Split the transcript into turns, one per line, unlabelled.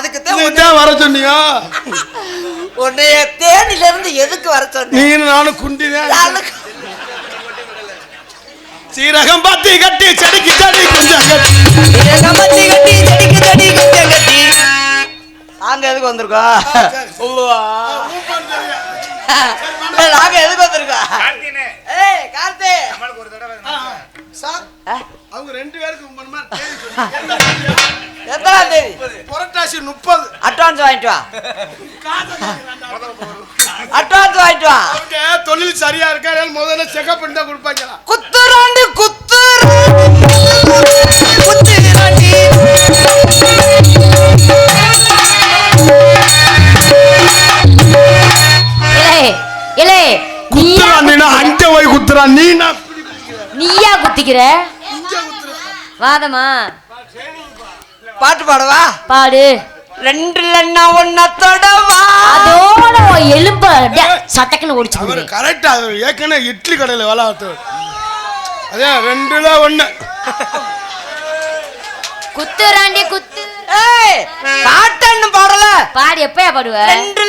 அதுக்குத்தான்
நீ தான் வர சொன்னியா?
உன்னைய தேனில இருந்து எதுக்கு வர சொன்னேன்?
நீ நானும் குண்டிதான்
நாளுக்கு-
சீரகம் பத்தி கட்டி செடிக்கு செடி கட்டி.
செடிக்கு கட்டி. நாங்க எதுக்கு வந்திருக்கோம். நாங்க எதுக்கு வந்திருக்கோம்?
கார்த்தினே.
ஏய் கார்த்தி.
நம்மளுக்கு ஒரு தடவை
சார்
ஆ?
அவங்க ரெண்டு பேருக்கு புரட்டாசி முப்பது.
அட்வான்ஸ் வாங்கிட்டு வா. அட்வான்ஸ் வாங்கிட்டு வா.
அவங்க தொழில் சரியா இருக்கா முதல்ல செக்அப் பண்ணி தான் கொடுப்பாங்களா?
குத்துராண்டி குத்து. குத்துராண்டி
இலே
குத்துறான் அஞ்ச போய் குத்துறான். நீ
நீயா குத்திக்கிற? வாதமா
பாட்டு பாடவா?
பாடு.
ரெண்டு இல்லைன்னா ஒன்ன தொடவா?
அதோட எலும்ப சட்டக்குன்னு ஓடிச்சு.
கரெக்டா அவர் ஏற்கனவே இட்லி கடையில் வேலை பார்த்து அதே ரெண்டுல ஒண்ணு.
குத்துறாண்டி குத்து.
ஏய் பாட்டன்னு பாடல.
பாடு எப்பயா பாடுவ?
ரெண்டு